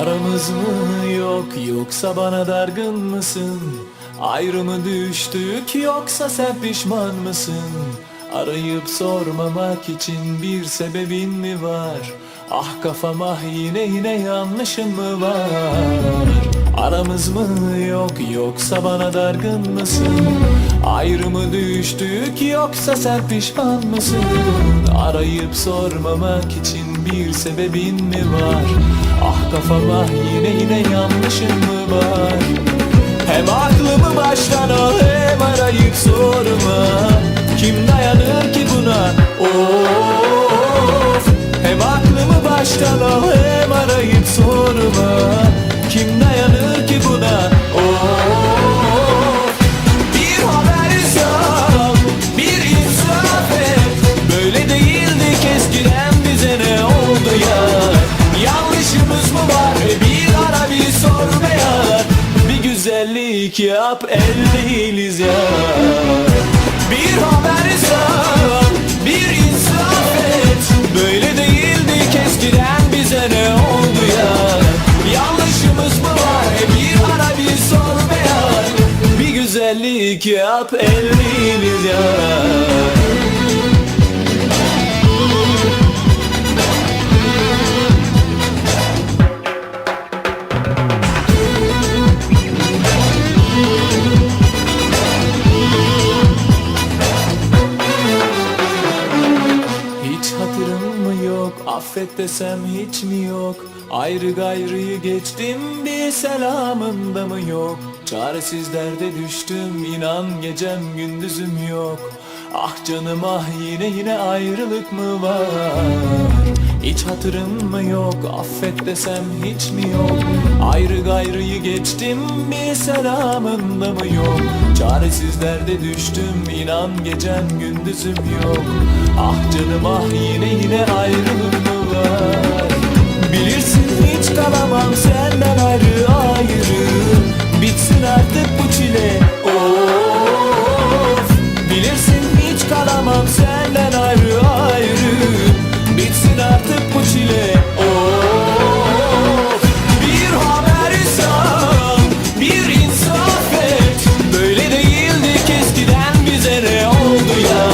Aramız mı yok yoksa bana dargın mısın? Ayrımı düştük yoksa sen pişman mısın? Arayıp sormamak için bir sebebin mi var? Ah kafam ah yine yine yanlışın mı var? Aramız mı yok yoksa bana dargın mısın? Ayrımı düştük yoksa sen pişman mısın? Arayıp sormamak için bir sebebin mi var? Ah kafam ah yine yine yanlışın mı var? Hem aklımı baştan al hem arayıp sorma Kim dayanır ki buna? Of Hem aklımı baştan al hem arayıp sorma güzellik yap el değiliz ya Bir haber sal Bir insaf et. Böyle değildik eskiden bize ne oldu ya? Yanlışımız mı var? Bir ara bir sor be ya. Bir güzellik yap el değiliz ya yok affet desem hiç mi yok? Ayrı gayrıyı geçtim bir selamın da mı yok? Çaresiz derde düştüm inan gecem gündüzüm yok Ah canım ah yine yine ayrılık mı var? Hiç hatırım mı yok? Affet desem hiç mi yok? Ayrı gayrıyı geçtim bir selamın da mı yok? Çaresiz derde düştüm inan gecem gündüzüm yok. Ah canım ah yine yine ayrılık mı var? Bilirsin artık bu çile. Bir haber sal Bir insaf et. Böyle değildik eskiden bize ne oldu ya?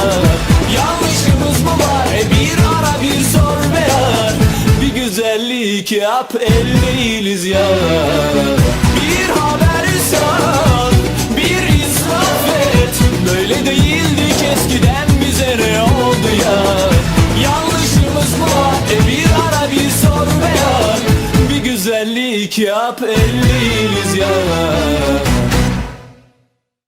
Yanlışımız mı var? E bir ara bir sor be Bir güzellik yap el değiliz ya Bir haber sal Bir insaf et. Böyle değildik eskiden Birlik yap elliyüz yana